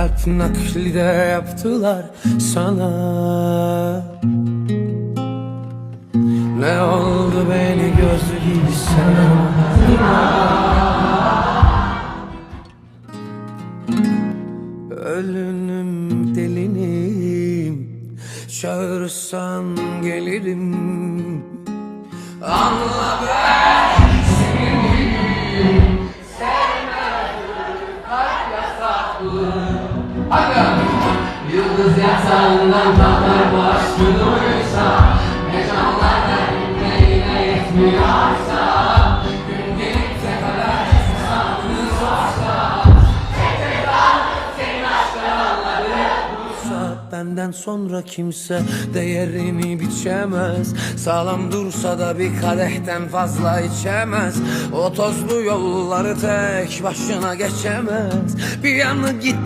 Kalp nakli de yaptılar sana. Ne oldu beni gözü gibi Ölünüm delinim Çağırsan gelirim. Anla Yıldız yatağından kalkar başlıyorsa Ne canlarda günlerine yetmiyorsa benden sonra kimse değerini biçemez. Sağlam dursa da bir kadehten fazla içemez. O tozlu yolları tek başına geçemez. Bir yanı gitti